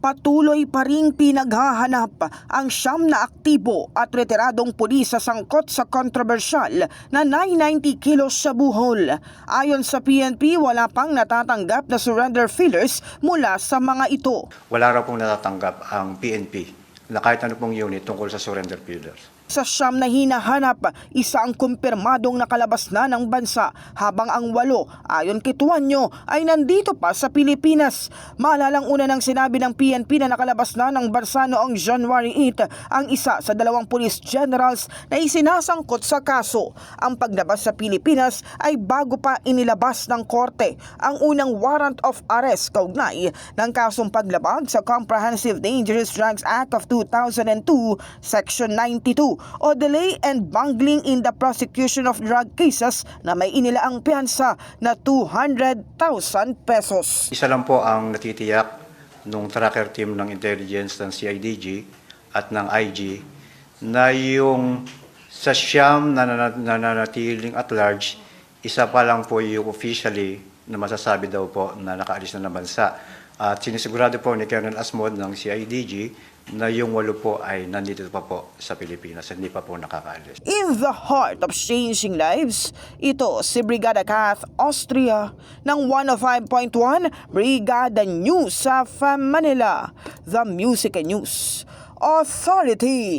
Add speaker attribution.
Speaker 1: Patuloy pa ring pinaghahanap ang siyam na aktibo at retiradong pulis sa sangkot sa kontrobersyal na 990 kilos sa buhol. Ayon sa PNP, wala pang natatanggap na surrender fillers mula sa mga ito.
Speaker 2: Wala raw pong natatanggap ang PNP na kahit ano pong unit tungkol sa surrender pillars.
Speaker 1: Sa siyam na hinahanap, isa ang kumpirmadong nakalabas na ng bansa habang ang walo, ayon kay Tuanyo, ay nandito pa sa Pilipinas. Maalalang una nang sinabi ng PNP na nakalabas na ng bansa noong January 8 ang isa sa dalawang police generals na isinasangkot sa kaso. Ang paglabas sa Pilipinas ay bago pa inilabas ng korte ang unang warrant of arrest kaugnay ng kasong paglabag sa Comprehensive Dangerous Drugs Act of 2002, Section 92 o delay and bungling in the prosecution of drug cases na may inilaang piyansa na 200,000 pesos.
Speaker 2: Isa lang po ang natitiyak nung tracker team ng intelligence ng CIDG at ng IG na yung sa siyam na nana- nananatiling at large, isa pa lang po yung officially na masasabi daw po na nakaalis na ng bansa. At sinisigurado po ni Colonel Asmod ng CIDG na yung walo po ay nandito pa po sa Pilipinas, hindi pa po nakakaalis.
Speaker 1: In the heart of changing lives, ito si Brigada Kath Austria ng 105.1 Brigada News sa Manila, The Music and News Authority.